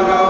Chicago.